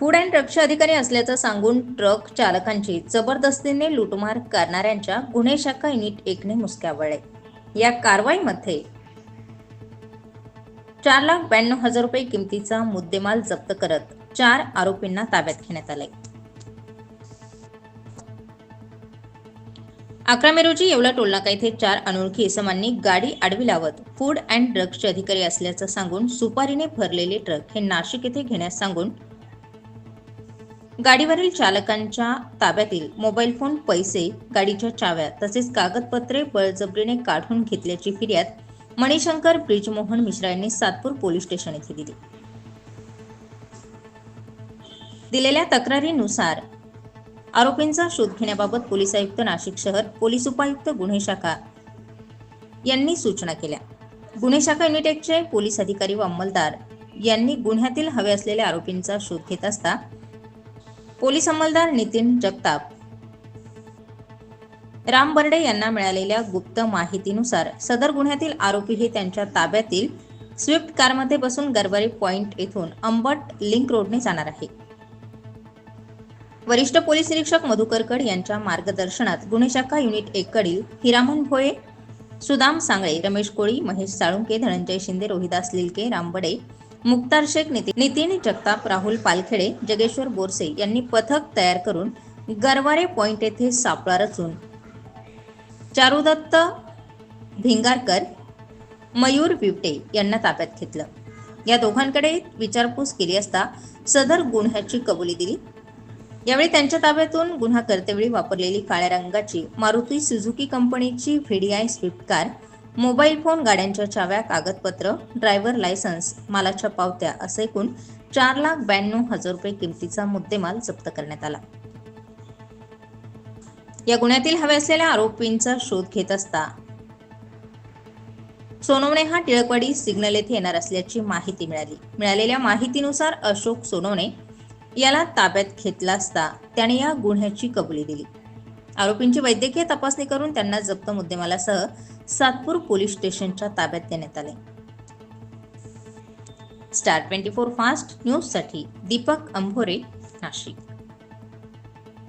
Food and ड्रग्सचे अधिकारी असल्याचं सांगून ट्रक चालकांची जबरदस्तीने लुटमार करणाऱ्यांच्या गुन्हे शाखा युनिट एकने मुसक्यावळले या कारवाईमध्ये चार लाख ब्याण्णव हजार रुपये किमतीचा मुद्देमाल जप्त करत चार आरोपींना ताब्यात घेण्यात आले. अकरा मे रोजी येवला टोलनाका येथे चार अनोळखी इसमांनी गाडी आडवी लावत फूड अँड ड्रग्सचे अधिकारी असल्याचं सांगून सुपारीने भरलेले ट्रक हे नाशिक येथे घेण्यास सांगून गाडीवरील चालकांच्या ताब्यातील मोबाईल फोन पैसे गाडीच्या चाव्या तसेच कागदपत्रे बळजबरीने काढून घेतल्याची फिर्याद मणिशंकर ब्रिजमोहन मिश्रा यांनी सातपूर पोलीस स्टेशन येथे दिली. दिलेल्या तक्रारीनुसार आरोपींचा शोध घेण्याबाबत पोलीस आयुक्त नाशिक शहर पोलीस उपायुक्त गुन्हे शाखा यांनी सूचना केल्या. गुन्हे शाखा युनिटेकचे पोलीस अधिकारी व अंमलदार यांनी गुन्ह्यातील हवे असलेल्या आरोपींचा शोध घेत असता पोलीस अंमलदार नितीन जगताप. राम बर्डे यांना मिळालेल्या गुप्त माहितीनुसार सदर गुन्ह्यातील आरोपी हे त्यांच्या ताब्यातील स्विफ्ट कारमध्ये बसून गरवारी पॉइंट येथून अंबट लिंक रोडने जाणार आहे. वरिष्ठ पोलीस निरीक्षक मधुकरकड यांच्या मार्गदर्शनात गुन्हे शाखा युनिट एक कडील हिरामन भोये सुदाम सांगळे रमेश कोळी महेश साळुंके धनंजय शिंदे रोहिदास लिलके रामबडे मुक्तार शेख नितीन नितीन जगताप राहुल पालखेडे जगेश्वर बोरसे यांनी पथक तयार करून गरवारे पॉइंट येथे सापळा रचून चारुदत्त भिंगारकर मयूर बिवटे यांना ताब्यात घेतलं. या दोघांकडे विचारपूस केली असता सदर गुन्ह्याची कबुली दिली. यावेळी त्यांच्या ताब्यातून गुन्हा करतेवेळी वापरलेली काळ्या रंगाची मारुती सुझुकी कंपनीची VDI Swift car mobile phone गाड्यांच्या चाव्या कागदपत्र ड्रायव्हर लायसन्स मालाच्या पावत्या असं एकूण चार लाख ब्याण्णव हजार रुपये किमतीचा मुद्देमाल जप्त करण्यात आला. या गुन्ह्यातील हवे असलेल्या आरोपींचा शोध घेत असता सोनवणे हा टिळकवाडी सिग्नल येथे येणार असल्याची माहिती मिळाली. मिळालेल्या माहितीनुसार अशोक सोनवणे याला ताब्यात घेतला असता त्याने या गुन्ह्याची कबुली दिली. आरोपींची वैद्यकीय तपासणी करून त्यांना जप्त मुद्देमालासह सातपूर पोलीस स्टेशनच्या ताब्यात देण्यात आले. स्टार ट्वेंटी फोर फास्ट न्यूजसाठी दीपक अंभोरे नाशिक.